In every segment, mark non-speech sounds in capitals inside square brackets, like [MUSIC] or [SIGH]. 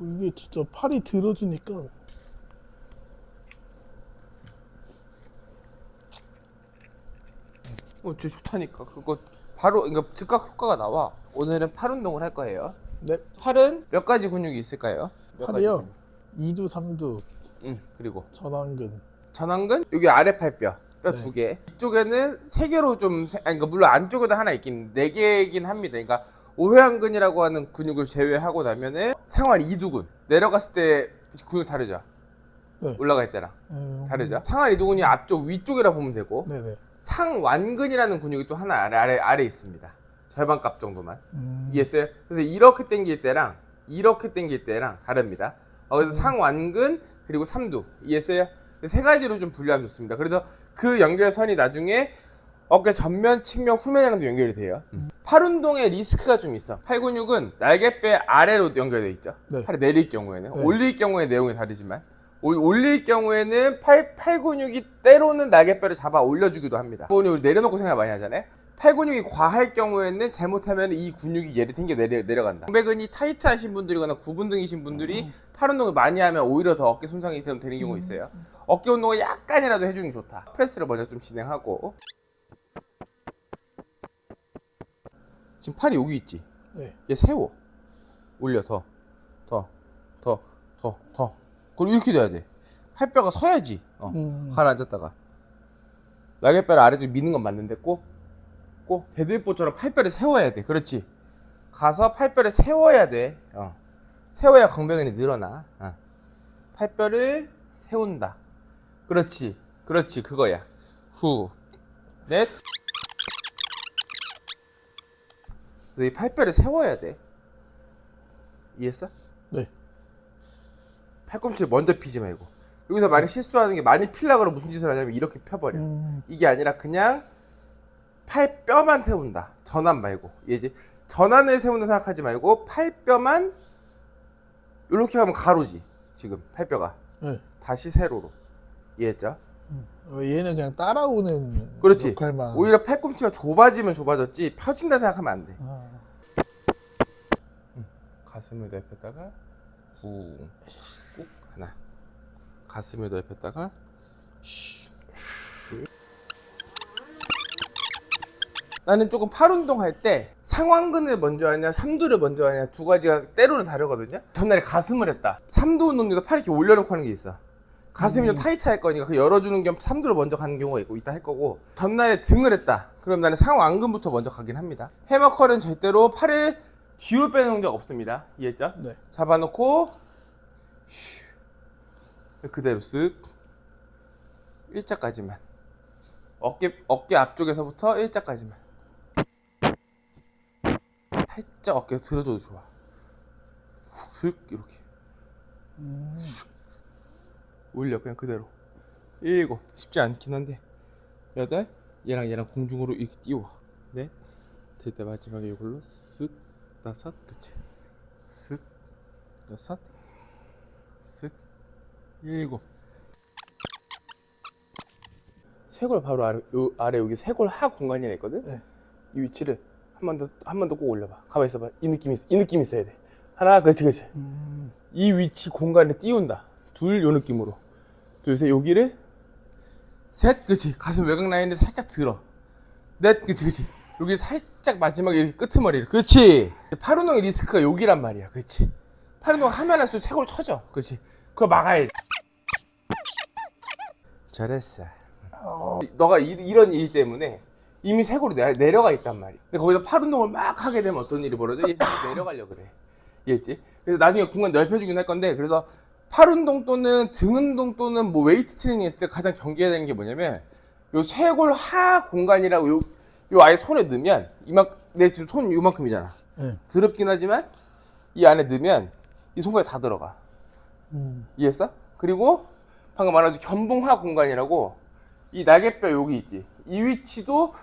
이게 진짜 팔이 들어지니까 어, 저 좋다니까. 그거 바로 그러니까 즉각 효과가 나와. 오늘은 팔 운동을 할 거예요. 네 팔은 몇 가지 근육이 있을까요? 몇 가지 팔이요 근육? 이두 삼두 응. 그리고 전완근 전완근 여기 아래 팔뼈 뼈 네. 두 개. 이쪽에는 세 개로 좀 세- 아니 그러니까 물론 안쪽에도 하나 있긴 네 개이긴 합니다. 그러니까 오회완근이라고 하는 근육을 제외하고 나면은 상완 이두근 내려갔을 때 근육 다르죠. 네. 올라갈 때랑 음, 다르죠. 상완 이두근이 앞쪽 위쪽이라 보면 되고 네네 상완근이라는 근육이 또 하나 아래 아래 아래 있습니다. 절반값 정도만. 음, 이해했어요? 그래서 이렇게 당길 때랑 이렇게 당길 때랑 다릅니다. 어, 그래서 상완근 그리고 삼두 이해했어요? 세 가지로 좀 분류하면 좋습니다. 그래서 그 연결선이 나중에 어깨 전면, 측면, 후면이랑도 연결이 돼요. 팔 운동에 리스크가 좀 있어. 팔 근육은 날개뼈 아래로 연결돼 있죠. 네. 팔이 내릴 경우에는 네. 올릴 경우에 내용이 다르지만 올- 올릴 경우에는 팔, 팔 근육이 때로는 날개뼈를 잡아 올려주기도 합니다. 부분이 우리 내려놓고 생각 많이 하잖아요. 팔 근육이 과할 경우에는 잘못하면 이 근육이 얘를 당겨 내려, 내려간다. 공배근이 타이트하신 분들이거나 구분등이신 분들이 팔 운동을 많이 하면 오히려 더 어깨 손상이 좀 되는 경우가 있어요. 어깨 운동을 약간이라도 해주는 게 좋다. 프레스를 먼저 좀 진행하고 지금 팔이 여기 있지? 네 얘 세워. 올려 더, 더, 더, 더, 더. 그리고 이렇게 돼야 돼. 팔뼈가 서야지. 어. 음, 가라앉았다가 날개뼈를 아래로 미는 건 맞는데 꼭, 꼭 데드리프트처럼 팔뼈를 세워야 돼. 그렇지. 가서 팔뼈를 세워야 돼. 어. 세워야 광배근이 늘어나. 어. 팔뼈를 세운다. 그렇지. 그렇지. 그거야. 후, 넷. 너 이 팔뼈를 세워야 돼. 이해했어? 네. 팔꿈치를 먼저 피지 말고. 여기서 많이 실수하는 게 많이 필라 그러면 무슨 짓을 하냐면 이렇게 펴버려. 음, 이게 아니라 그냥 팔뼈만 세운다. 전환 말고. 얘지? 전환을 세운다 생각하지 말고 팔뼈만 이렇게 하면 가로지 지금. 팔뼈가. 네. 다시 세로로. 이해했죠? 어, 얘는 그냥 따라오는 그렇지. 역할만. 오히려 팔꿈치가 좁아지면 좁아졌지 펴진다 생각하면 안 돼. 아, 가슴을 넓혔다가 꾹 하나. 가슴을 넓혔다가 쉬. 나는 조금 팔 운동할 때 상완근을 먼저 하냐 삼두를 먼저 하냐 두 가지가 때로는 다르거든요. 전날에 가슴을 했다. 삼두 운동도 팔 이렇게 올려놓고 하는 게 있어 가슴이 좀 타이트할 거니까 그 열어주는 겸 삼두를 먼저 가는 경우가 있고 이따 할 거고 전날에 등을 했다. 그럼 나는 상완근부터 먼저 가긴 합니다. 해머컬은 절대로 팔을 뒤로 빼는 적 없습니다. 이해했죠? 네. 잡아놓고 휴. 그대로 쓱. 일자까지만. 어깨 어깨 앞쪽에서부터 일자까지만. 살짝 어깨 들어줘도 좋아. 쓱 이렇게. 음, 올려 그냥 그대로. 일곱 쉽지 않긴 한데. 여덟? 얘랑 얘랑 공중으로 이렇게 띄워. 넷들때 마지막에 이걸로 쓱 다섯 그치? 쓱 여섯 쓱 일곱. 쇄골 바로 아래, 요, 아래 여기 쇄골 하 공간이 있거든? 네. 이 위치를 한 번 더 한 번 더 꼭 올려봐. 가만 있어봐. 이 느낌 있, 이 느낌 있어야 돼. 하나 그렇지 그렇지. 음, 이 위치 공간에 띄운다. 둘, 요 느낌으로. 둘, 셋, 여기를. 셋, 그치. 가슴 외곽 라인을 살짝 들어. 넷, 그치, 그치. 여기 살짝 마지막에 이렇게 끄트머리를. 그치. 팔 운동의 리스크가 여기란 말이야. 그치. 팔 운동 하면 할수록 쇄골 쳐져. 그치. 그거 막아야 돼. 잘했어. 너가 이, 이런 일 때문에 이미 쇄골이 내, 내려가 있단 말이야. 근데 거기서 팔 운동을 막 하게 되면 어떤 일이 벌어져? 얘 내려가려고 그래. 이해했지? 그래서 나중에 공간 넓혀주긴 할 건데 그래서 팔 운동 또는 등 운동 또는 뭐 웨이트 트레이닝 했을 때 가장 경계해야 되는 게 뭐냐면 요 쇄골 하 공간이라고 요, 요 아예 손에 넣으면 이만 내 지금 손 요만큼이잖아. 네 더럽긴 하지만 이 안에 넣으면 이 손가락 다 들어가. 음, 이해했어? 그리고 방금 말한 견봉하 공간이라고 이 날개뼈 여기 있지. 이 위치도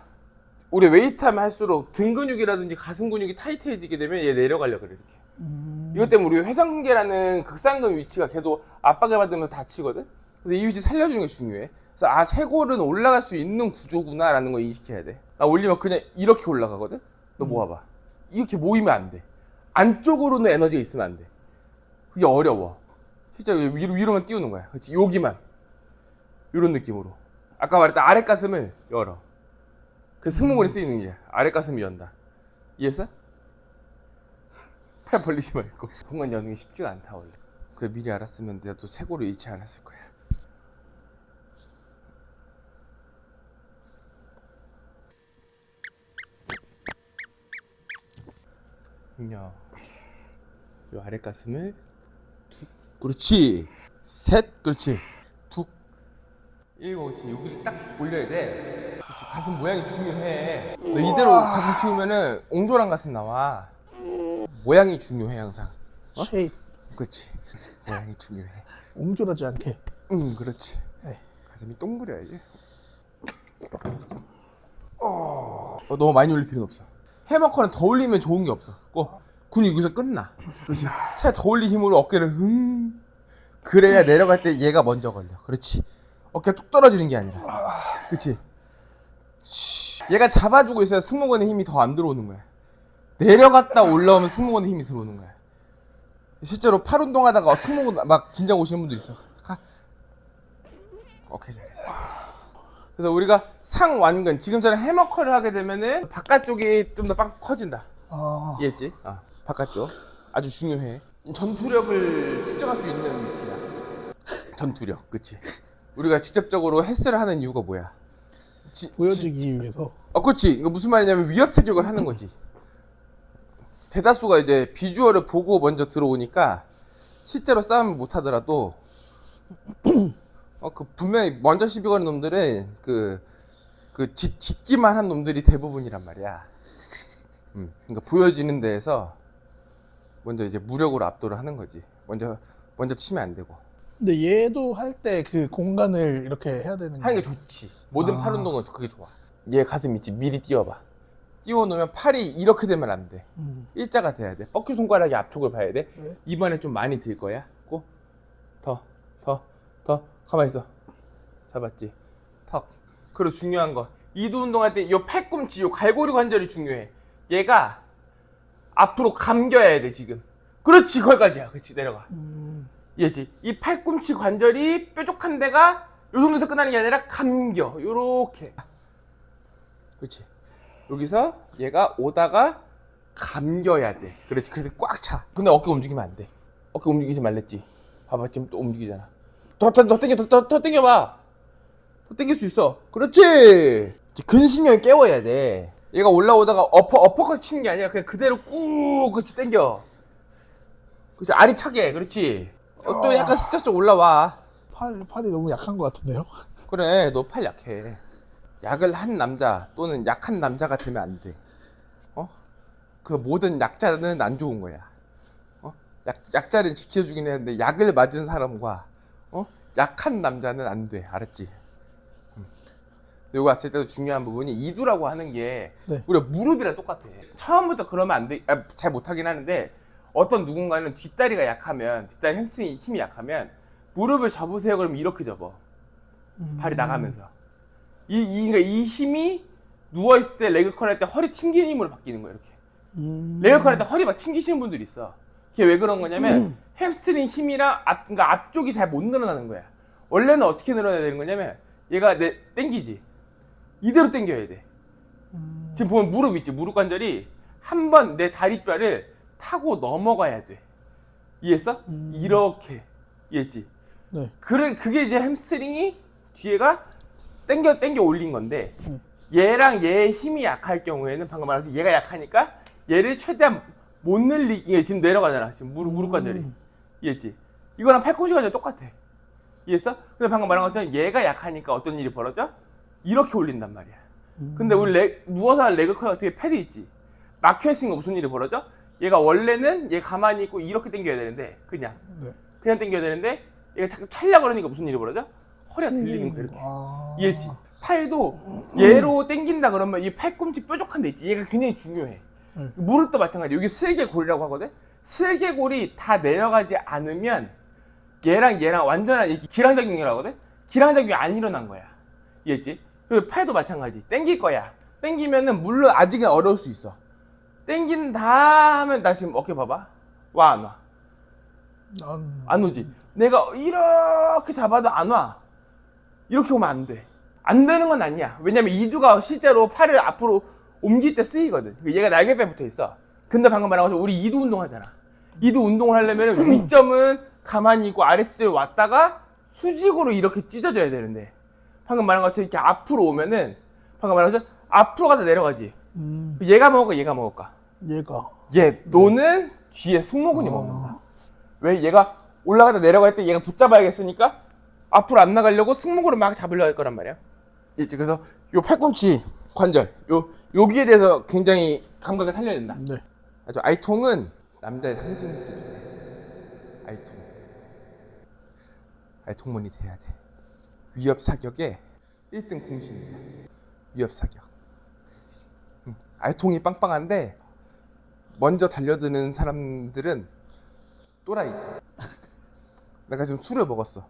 우리 웨이트 하면 할수록 등 근육이라든지 가슴 근육이 타이트해지게 되면 얘 내려가려 그래 이렇게. 음, 이것 때문에 우리 회전근개라는 극상근 위치가 계속 압박을 받으면서 다치거든. 그래서 이 위치 살려주는 게 중요해. 그래서 아 쇄골은 올라갈 수 있는 구조구나라는 거 인식해야 돼. 나 올리면 그냥 이렇게 올라가거든. 너 모아봐. 이렇게 모이면 안 돼. 안쪽으로는 에너지가 있으면 안 돼. 그게 어려워. 실제로 위로, 위로만 띄우는 거야. 그렇지. 여기만. 이런 느낌으로. 아까 말했던 아래 가슴을 열어. 그 승모근이 쓰이는 게 아래 가슴이 연다. 이해했어? 팔 벌리지 말고. 공간 여는 게 쉽지가 않다 원래. 그 미리 알았으면 내가 또 최고로 잃지 않았을 거야. 요요 아래 가슴을 툭. 그렇지. 셋 그렇지. 툭. 일곱 그렇지. 여기를 딱 올려야 돼. 그렇지. 가슴 모양이 중요해. 너 이대로 가슴 키우면은 옹졸한 가슴 나와 모양이 중요해 항상. 쉐입. 그렇지 모양이 중요해. 옹졸하지 않게. 응 그렇지. 네. 가슴이 동그려야지. 어, 너무 많이 올릴 필요는 없어. 해머커는 더 올리면 좋은 게 없어. 꼭 근육 여기서 끝나. 그렇지. 차라리 더 올린 힘으로 어깨를 흥 그래야 내려갈 때 얘가 먼저 걸려. 그렇지. 어깨가 뚝 떨어지는 게 아니라. 그렇지. 쉬. 얘가 잡아주고 있어야 승모근에 힘이 더 안 들어오는 거야 내려갔다 올라오면 승모근에 힘이 들어오는 거야 실제로 팔 운동하다가 승모근 막 긴장 오시는 분들 있어 가. 오케이 잘했어 그래서 우리가 상완근 지금처럼 해머커를 하게 되면은 바깥쪽이 좀 더 빵 커진다 아, 이해했지? 어, 바깥쪽 아주 중요해. 전투력을 측정할 수 있는 위치야. 전투력, 그치? 우리가 직접적으로 헬스를 하는 이유가 뭐야? 지, 지, 보여지기 위해서. 어, 그렇지. 이거 무슨 말이냐면 위협 사격을 하는 거지. 대다수가 이제 비주얼을 보고 먼저 들어오니까 실제로 싸움을 못 하더라도 [CLEARS THROAT] 어, 그 분명히 먼저 시비 거는 놈들은 그, 그 짓, 짓기만 한 놈들이 대부분이란 말이야. 음, 그러니까 보여지는 데에서 먼저 이제 무력으로 압도를 하는 거지. 먼저 먼저 치면 안 되고 근데 얘도 할 때 그 공간을 이렇게 해야 되는 하는 게. 좋지. 모든 아. 팔 운동은 그게 좋아. 얘 가슴 있지 미리 띄워봐. 띄워놓으면 팔이 이렇게 되면 안 돼. 음. 일자가 돼야 돼. 뻑큐 손가락이 앞쪽을 봐야 돼. 네. 이번에 좀 많이 들 거야. 꼭. 더, 더, 더. 가만 있어. 잡았지. 턱. 그리고 중요한 거. 이두 운동할 때 이 팔꿈치, 이 갈고리 관절이 중요해. 얘가 앞으로 감겨야 돼 지금. 그렇지 거기까지야. 그렇지 내려가. 음, 이해지? 이 팔꿈치 관절이 뾰족한 데가 요 정도에서 끝나는 게 아니라 감겨. 요렇게. 그렇지. 여기서 얘가 오다가 감겨야 돼. 그렇지. 그래서 꽉 차. 근데 어깨 움직이면 안 돼. 어깨 움직이지 말랬지. 봐봐. 지금 또 움직이잖아. 더, 더, 더 당겨, 더, 더, 더 당겨봐. 더 당길 수 있어. 그렇지. 근신경이 깨워야 돼. 얘가 올라오다가 어퍼, 어퍼컷 치는 게 아니라 그냥 그대로 꾹, 그렇지, 당겨. 그렇지. 알이 차게. 그렇지. 어, 또 약간 스쳐서 올라와. 팔, 팔이 너무 약한 것 같은데요? 그래, 너 팔 약해. 약을 한 남자 또는 약한 남자가 되면 안 돼. 어? 그 모든 약자는 안 좋은 거야. 어? 약, 약자는 지켜주긴 했는데 약을 맞은 사람과 어? 약한 남자는 안 돼. 알았지? 음. 여기 왔을 때도 중요한 부분이 이두라고 하는 게 네. 우리가 무릎이랑 똑같아. 처음부터 그러면 안 돼. 아, 잘 못하긴 하는데 어떤 누군가는 뒷다리가 약하면 뒷다리 햄스트링 힘이 약하면 무릎을 접으세요 그러면 이렇게 접어. 음. 발이 나가면서 이, 이, 그러니까 이 힘이 누워있을 때 레그 컬 할 때 허리 튕기는 힘으로 바뀌는 거야 이렇게 음. 레그 컬 할 때 허리 막 튕기시는 분들이 있어 그게 왜 그런 거냐면 햄스트링 힘이랑 앞, 그러니까 앞쪽이 잘 못 늘어나는 거야 원래는 어떻게 늘어나야 되는 거냐면 얘가 내 땡기지 이대로 땡겨야 돼 음. 지금 보면 무릎 있지 무릎 관절이 한 번 내 다리뼈를 타고 넘어가야 돼 이해했어? 음. 이렇게 이해했지? 네. 그래 그게 이제 햄스트링이 뒤에가 땡겨 땡겨 올린 건데 음. 얘랑 얘의 힘이 약할 경우에는 방금 말한 것처럼 얘가 약하니까 얘를 최대한 못 늘리 이게 지금 내려가잖아 지금 무릎 무릎 관절이 음. 이해했지? 이거랑 팔꿈치 관절 똑같아 이해했어? 근데 방금 말한 것처럼 얘가 약하니까 어떤 일이 벌어져? 이렇게 올린단 말이야 음. 근데 우리 레, 누워서 하는 레그 컬 같은 게 패드 있지 막혀 있으니까 무슨 일이 벌어져? 얘가 원래는 얘 가만히 있고 이렇게 당겨야 되는데 그냥 네. 그냥 당겨야 되는데 얘가 자꾸 찰려 그러니까 무슨 일이 벌어져? 허리가 들리는 거야 이렇게 아. 이해했지? 팔도 얘로 당긴다 그러면 이 팔꿈치 뾰족한 데 있지 얘가 굉장히 중요해 응. 무릎도 마찬가지야 여기 슬개골이라고 하거든 슬개골이 다 내려가지 않으면 얘랑 얘랑 완전한 이 기랑작용이라고 하거든 기랑작용이 안 일어난 거야 이해했지? 그리고 팔도 마찬가지 당길 거야 당기면은 물론 아직은 어려울 수 있어 당긴다 하면 나 지금 어깨 봐봐 와 안 와? 난안 오지. 내가 이렇게 잡아도 안 와. 이렇게 오면 안 돼. 안 되는 건 아니야. 왜냐면 이두가 실제로 팔을 앞으로 옮길 때 쓰이거든. 얘가 날개뼈 붙어 있어. 근데 방금 말한 것처럼 우리 이두 운동 하잖아. 이두 운동을 하려면 윗점은 [CLEARS THROAT] 가만히 있고 아래점에 왔다가 수직으로 이렇게 찢어져야 되는데 방금 말한 것처럼 이렇게 앞으로 오면은 방금 말한 것처럼 앞으로 가다 내려가지. 음, 얘가 먹을까 얘가 먹을까? 얘가 얘 너는 뒤에 승모근이 어. 먹는다. 왜 얘가 올라가다 내려갈 때 얘가 붙잡아야겠으니까 앞으로 안 나가려고 승모근을 막 잡으려고 할 거란 말이야. 있지. 그래서 요 팔꿈치 관절 요 여기에 대해서 굉장히 감각을 살려야 된다. 네. 아주 아이통은 남자의 상징이죠. 아이통. 아이통문이 돼야 돼. 위협 사격의 1등 공신이야. 위협 사격. 음, 아이통이 빵빵한데 먼저 달려드는 사람들은 또라이지. [LAUGHS] 내가 지금 술을 먹었어.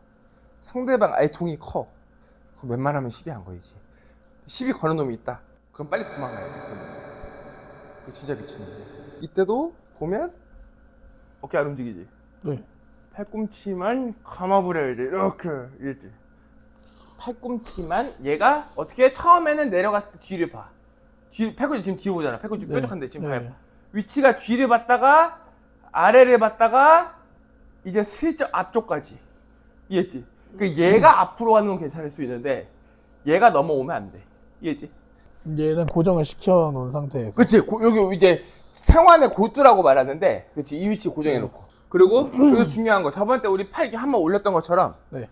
상대방 아이통이 커. 그럼 웬만하면 시비 안 걸리지. 시비 거는 놈이 있다. 그럼 빨리 도망가야 돼. 그 진짜 미친놈이야. 이때도 보면 어깨 안 움직이지. 네. 팔꿈치만 감아버려야 돼. 이렇게 이랬지. 팔꿈치만 얘가 어떻게 처음에는 내려갔을 때 뒤를 봐. 뒤 팔꿈치 지금 뒤로 보잖아. 팔꿈치 네. 뾰족한데 지금 네. 위치가 뒤를 봤다가 아래를 봤다가 이제 슬쩍 앞쪽까지 이해했지? 그 얘가 앞으로 가는 건 괜찮을 수 있는데 얘가 넘어오면 안 돼. 이해했지? 얘는 고정을 시켜 놓은 상태에서. 그치. 고- 여기 이제 상완의 고두라고 말하는데 그치. 이 위치 고정해 놓고. 그리고 여기 중요한 거. 저번 때 우리 팔 이렇게 한 번 올렸던 것처럼 네.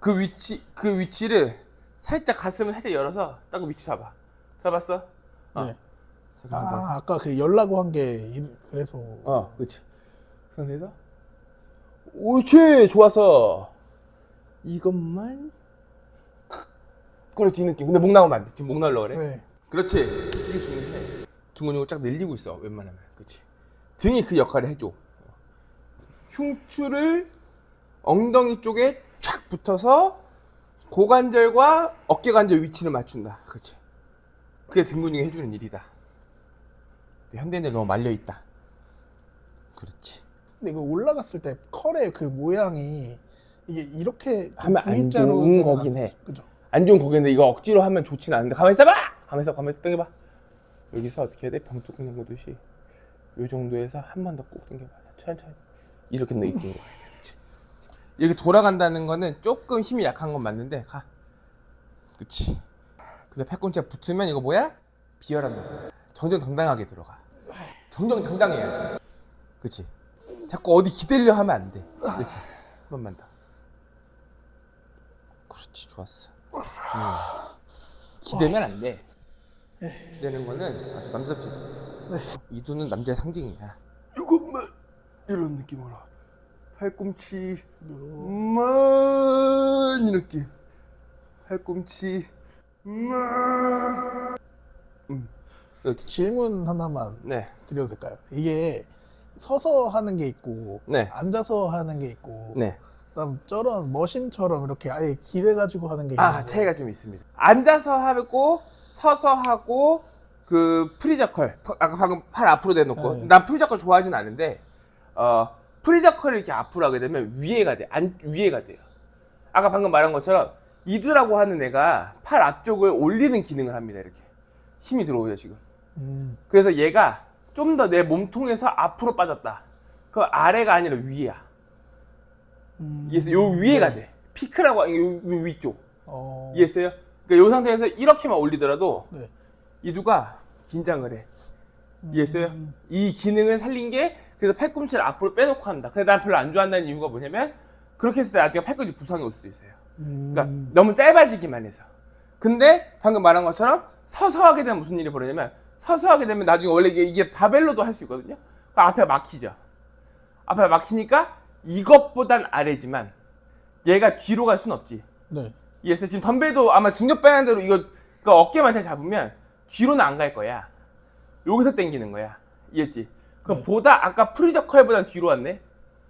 그 위치 그 위치를 살짝 가슴을 살짝 열어서 딱그 위치 잡아. 잡았어? 어. 네. 아, 아까 그 열라고 한 게 그래서. 어 그치. 그래서? 옳지! 좋았어 이것만 그렇지 이 느낌 근데 목 나오면 안 돼 지금 목 나오려고 그래 네. 그렇지. 이게 중요해. 등 근육을 쫙 늘리고 있어. 웬만하면. 그렇지. 등이 그 역할을 해줘. 흉추를 엉덩이 쪽에 쫙 붙어서 고관절과 어깨 관절 위치를 맞춘다. 그렇지. 그게 등 근육이 해주는 일이다. 근데 현대인들 너무 말려 있다. 그렇지. 근데 이거 올라갔을 때 컬의 그 모양이 이게 이렇게 하면 안 V자로 좋은 되는 거긴 안- 해. 그죠? 안 좋은 거겠는데 이거 억지로 하면 좋진 않은데 가만히 있어봐! 가만히 있어 가만히 있어 당겨봐. 여기서 어떻게 해야 돼? 병뚜 그냥 보듯이. 요 정도에서 한 번 더 꾹 당겨봐. 천천히 이렇게 너 이쪽으로 가야 돼 그치? 이렇게 돌아간다는 거는 조금 힘이 약한 건 맞는데 가. 그치? 근데 팔꿈치가 붙으면 이거 뭐야? 비열한다 정정당당하게 들어가. 정정당당해야 돼. 그치? 자꾸 어디 기대려 하면 안돼. 그치? 한 번만 더 그렇지 좋았어 음. 기대면 안 돼. 기대는 거는 아주 남자답지 못해. 이두는 남자의 상징이야. 이것만 이런 느낌으로 팔꿈치 만 이 느낌. 팔꿈치 만 음. 이렇게. 질문 하나만 네. 드려도 될까요? 이게 서서 하는 게 있고 네. 앉아서 하는 게 있고 네. 그다음 저런 머신처럼 이렇게 아예 기대 가지고 하는 게 아 있는데 차이가 좀 있습니다. 앉아서 하고 서서 하고 그 프리저컬 아까 방금 팔 앞으로 대놓고 네. 난 프리저컬 좋아하진 않은데 어 프리저컬을 이렇게 앞으로 하게 되면 위에가 돼. 안 위에가 돼요. 아까 방금 말한 것처럼 이두라고 하는 애가 팔 앞쪽을 올리는 기능을 합니다. 이렇게 힘이 들어오죠 지금. 음, 그래서 얘가 좀 더 내 몸통에서 앞으로 빠졌다. 그 아래가 아니라 위야. 음, 이해했어요? 요 위에가 네. 돼. 피크라고 하는 요, 요 위쪽. 어, 이해했어요? 그러니까 이 상태에서 이렇게만 올리더라도 네. 이두가 긴장을 해. 이해했어요? 음, 이 기능을 살린 게 그래서 팔꿈치를 앞으로 빼놓고 한다. 근데 난 별로 안 좋아한다는 이유가 뭐냐면 그렇게 했을 때 나중에 팔꿈치 부상이 올 수도 있어요. 음, 그러니까 너무 짧아지기만 해서. 근데 방금 말한 것처럼 서서 하게 되면 무슨 일이 벌어지냐면 서서 하게 되면 나중에 원래 이게, 이게 바벨로도 할 수 있거든요. 그 앞에 막히죠. 앞에 막히니까 이것보단 아래지만 얘가 뒤로 갈 순 없지. 네. 이해했어요? 지금 덤벨도 아마 중력 빼는 대로 이거 그러니까 어깨만 잘 잡으면 뒤로는 안 갈 거야. 여기서 당기는 거야. 이해했지? 그럼 네. 보다 아까 프리저 컬보단 뒤로 왔네.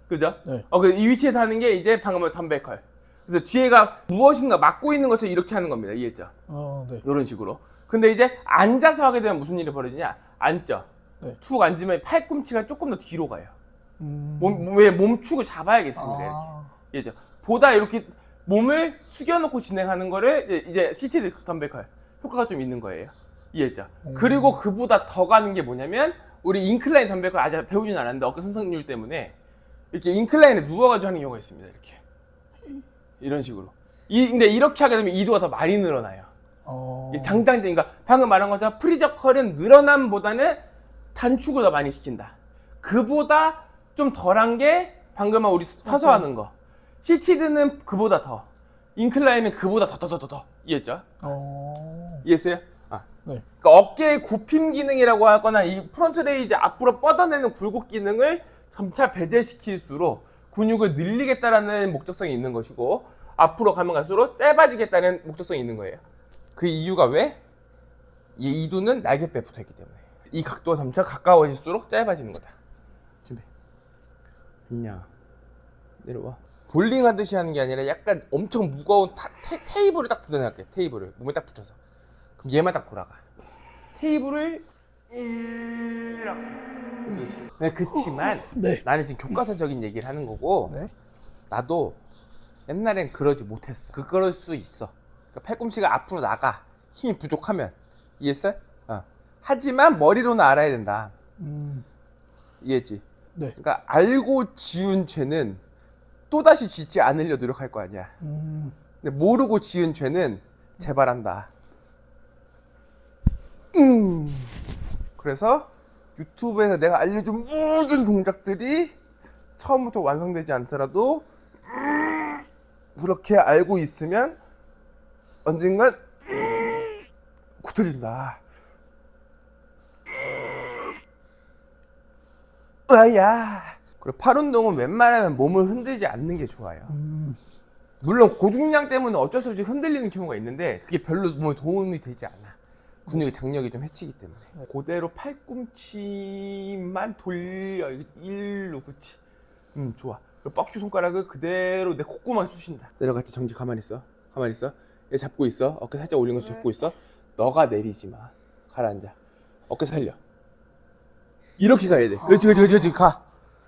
그죠? 네. 어, 그 이 위치에서 하는 게 이제 방금 말 덤벨 컬. 그래서 뒤에가 무엇인가 막고 있는 것처럼 이렇게 하는 겁니다. 이해했죠? 어, 네. 이런 식으로. 근데 이제 앉아서 하게 되면 무슨 일이 벌어지냐? 앉죠. 네. 툭 앉으면 팔꿈치가 조금 더 뒤로 가요. 음. 몸, 왜 몸축을 잡아야겠습니다. 이렇게. 아, 이해죠? 보다 이렇게 몸을 숙여놓고 진행하는 거를 이제, 이제 CT 덤벨컬 효과가 좀 있는 거예요. 이해했죠? 음. 그리고 그보다 더 가는 게 뭐냐면 우리 인클라인 덤벨컬 아직 배우진 않았는데 어깨 손상률 때문에 이렇게 인클라인에 누워가지고 하는 경우가 있습니다. 이렇게 이런 식으로. 이, 근데 이렇게 하게 되면 이도가 더 많이 늘어나요. 어. 장장제, 그러니까 방금 말한 것처럼 프리저컬은 늘어남보다는 단축을 더 많이 시킨다. 그보다 좀 덜한 게 방금 우리 서서 하는 거. 시티드는 그보다 더. 인클라인은 그보다 더 더 더 더 더. 이해했죠? 어. 이해했어요? 아. 네. 그러니까 어깨의 굽힘 기능이라고 하거나 이 프론트 레이즈 앞으로 뻗어내는 굴곡 기능을 점차 배제시킬수록 근육을 늘리겠다라는 목적성이 있는 것이고 앞으로 가면 갈수록 짧아지겠다는 목적성이 있는 거예요. 그 이유가 왜? 이 이두는 날개뼈에 붙어 있기 때문에 이 각도가 점차 가까워질수록 짧아지는 거다. 있냐? 내려와. 볼링 하듯이 하는 게 아니라 약간 엄청 무거운 타- 테, 테이블을 딱 드러낼게. 테이블을 몸에 딱 붙여서. 그럼 얘만 딱 돌아가. 테이블을 이렇게. 그렇지. 네, 그치만 네. 나는 지금 교과서적인 얘기를 하는 거고 네. 나도 옛날엔 그러지 못했어. 그 그럴 수 있어. 그러니까 팔꿈치가 앞으로 나가 힘이 부족하면 이해했어? 어. 하지만 머리로는 알아야 된다. 음. 이해했지? 네. 그러니까 알고 지은 죄는 또 다시 짓지 않으려 노력할 거 아니야. 음. 근데 모르고 지은 죄는 재발한다. 음. 그래서 유튜브에서 내가 알려준 모든 동작들이 처음부터 완성되지 않더라도 음, 그렇게 알고 있으면 언젠간 음, 고쳐진다. 아야. 그리고 팔 운동은 웬만하면 몸을 흔들지 않는 게 좋아요. 음. 물론 고중량 때문에 어쩔 수 없이 흔들리는 경우가 있는데 그게 별로 몸에 도움이 되지 않아. 근육의 장력이 좀 해치기 때문에. 그대로 팔꿈치만 돌려 일로 그치. 음 좋아. 그리고 뻑큐 손가락을 그대로 내 콧구멍에 쑤신다. 내려갔지 정지 가만히 있어. 가만히 있어. 얘 잡고 있어. 어깨 살짝 올린 거 잡고 있어. 너가 내리지 마. 가라앉아. 어깨 살려. 이렇게 가야 돼. 그렇지 그렇지 그렇지 그렇지. 가.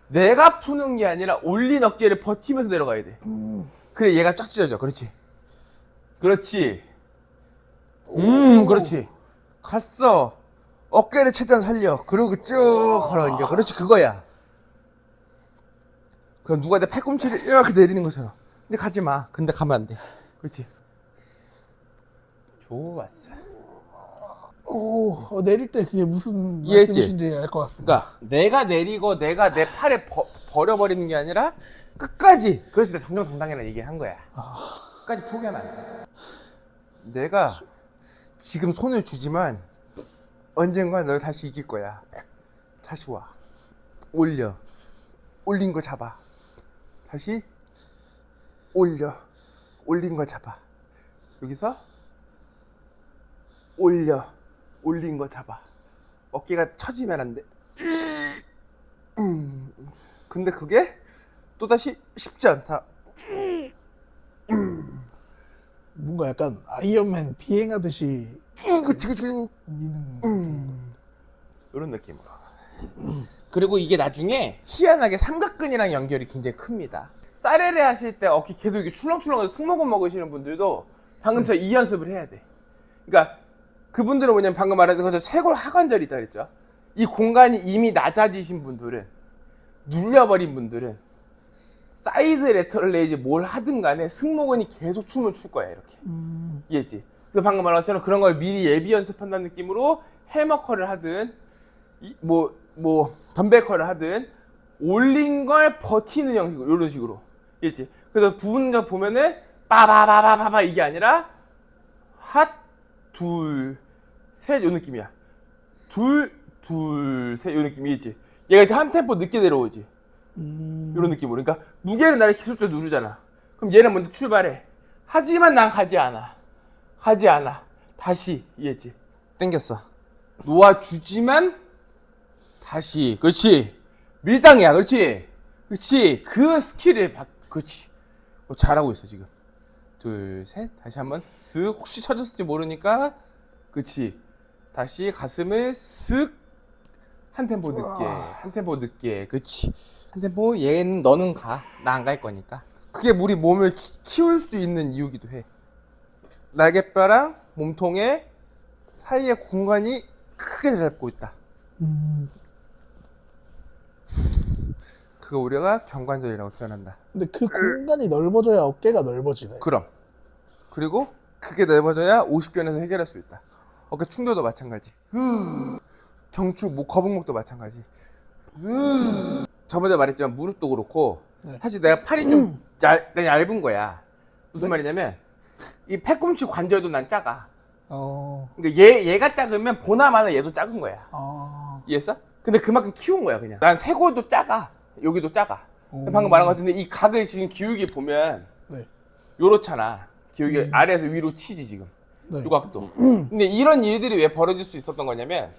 내가 푸는 게 아니라 올린 어깨를 버티면서 내려가야 돼. 음. 그래 얘가 쫙 찢어져. 그렇지. 그렇지. 음 그렇지. 갔어. 어깨를 최대한 살려. 그리고 쭉 걸어 이제. 그렇지 그거야. 그럼 누가 내 팔꿈치를 이렇게 내리는 것처럼. 이제 가지 마. 근데 가면 안 돼. 그렇지. 좋았어 오. 어, 내릴 때 그게 무슨 이해했지? 말씀이신지 알 것 같습니다. 그러니까 내가 내리고 내가 내 팔에 버, 버려버리는 게 아니라 끝까지 그래서 내가 정정당당이라는 얘기를 한 거야. 끝까지 포기하면 안돼. 내가 지금 손을 주지만 언젠가 널 다시 이길 거야. 다시 와. 올려. 올린 거 잡아. 다시 올려. 올린 거 잡아. 여기서 올려 올린 거 잡아 어깨가 처지면 안 돼. 음. 근데 그게 또다시 쉽지 않다. 뭔가 약간 아이언맨 비행하듯이 음, 그치, 그치, 그치. 미는. 이런 느낌으로. 그리고 이게 나중에 희한하게 삼각근이랑 연결이 굉장히 큽니다. 쌀레레 하실 때 어깨 계속 이렇게 출렁출렁해서 승모근 먹으시는 분들도 방금 저 이 연습을 해야 돼. 그러니까 그분들은 뭐냐면 방금 말했던 것처럼 쇄골 하관절이 있다 그랬죠. 이 공간이 이미 낮아지신 분들은 눌려버린 분들은 사이드 레터럴 레이즈 뭘 하든 간에 승모근이 계속 춤을 출 거야 이렇게. 음. 이해했지? 그래서 방금 말한 것처럼 그런 걸 미리 예비 연습한다는 느낌으로 해머컬을 하든 이- 뭐, 뭐 덤벨컬을 하든 올린 걸 버티는 형식으로 이런 식으로 이해했지? 그래서 부분적 보면은 빠바바바바바 이게 아니라 핫둘 셋 요 느낌이야 둘 둘 셋 요 느낌이겠지? 얘가 이제 한 템포 늦게 내려오지 음. 이런 느낌으로. 그러니까 무게를 나를 기술적으로 누르잖아. 그럼 얘는 먼저 출발해. 하지만 난 가지 않아. 가지 않아. 다시 이해했지? 땡겼어. 놓아주지만 다시. 그렇지. 밀당이야. 그렇지. 그렇지. 그 스킬을 바... 그렇지. 어, 잘하고 있어 지금. 둘, 셋. 다시 한번 쓱. 혹시 쳐졌을지 모르니까. 그렇지. 다시 가슴을 쓱. 한 템포 늦게. 한 템포 늦게. 그렇지. 근데 뭐 얘는 너는 가. 나 안 갈 거니까. 그게 우리 몸을 키, 키울 수 있는 이유기도 해. 날개뼈랑 몸통의 사이의 공간이 크게 잡고 있다. 음, 그거 우리가 경관절이라고 표현한다. 근데 그 공간이 넓어져야 어깨가 넓어지네. 그럼. 그리고 크게 넓어져야 50견에서 해결할 수 있다. 어깨 충돌도 마찬가지. 경추, 목, 거북목도 마찬가지. 저번에 말했지만 무릎도 그렇고 네. 사실 내가 팔이 좀 얇, 내 얇은 거야. 무슨 말이냐면 이 팔꿈치 관절도 난 작아. 어, 그러니까 얘 얘가 작으면 보나마나 얘도 작은 거야. 아, 이해했어? 근데 그만큼 키운 거야 그냥. 난 쇄골도 작아. 여기도 작아. 오. 방금 말한 것 같은데 이 각을 지금 기울기 보면 네, 요렇잖아. 기울기 아래에서 위로 치지 지금. 네. 요 각도. 근데 이런 일들이 왜 벌어질 수 있었던 거냐면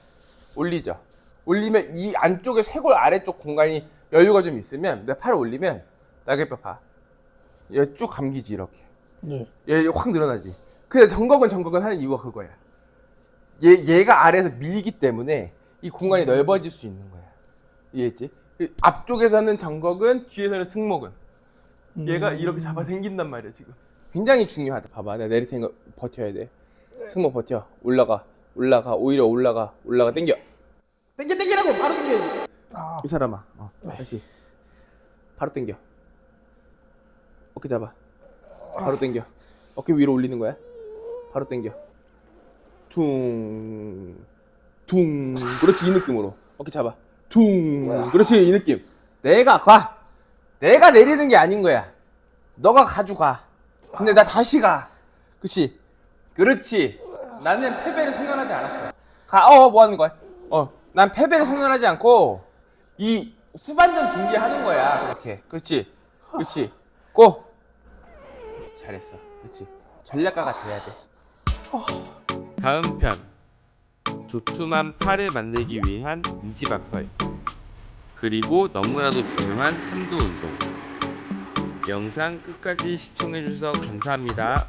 올리죠. 올리면 이 안쪽에 쇄골 아래쪽 공간이 여유가 좀 있으면 내 팔을 올리면 날개뼈 봐. 얘 쭉 감기지 이렇게. 네. 얘확 늘어나지. 근데 정각은 정각은 하는 이유가 그거야. 얘 얘가 아래에서 밀기 때문에 이 공간이 넓어질 수 있는 거야. 이해했지? 그 앞쪽에서는 정각은 뒤에서는 승모근. 얘가 음. 이렇게 잡아 당긴단 말이야 지금. 굉장히 중요하다. 봐봐, 내가 내릴 테니까 버텨야 돼. 승모 버텨. 올라가, 올라가, 오히려 올라가, 올라가, 당겨. 당겨, 당기라고 바로 당겨. 아, 이 사람아, 어, 다시. 바로 당겨. 어깨 잡아. 바로 당겨. 어깨 위로 올리는 거야. 바로 당겨. 퉁, 퉁. 그렇지 이 느낌으로. 어깨 잡아. 퉁. 그렇지 이 느낌. 내가 가. 내가 내리는 게 아닌 거야. 너가 가져가. 근데 나 다시 가. 그치? 그렇지. 나는 패배를 선언하지 않았어. 가, 어, 뭐 하는 거야? 어, 난 패배를 선언하지 않고, 이 후반전 준비하는 거야. 그렇게. 그렇지. 그렇지. 고! 잘했어. 그렇지. 전략가가 돼야 돼. 다음 편 두툼한 팔을 만들기 위한 인지바펄 그리고 너무나도 중요한 삼두 운동 영상 끝까지 시청해주셔서 감사합니다.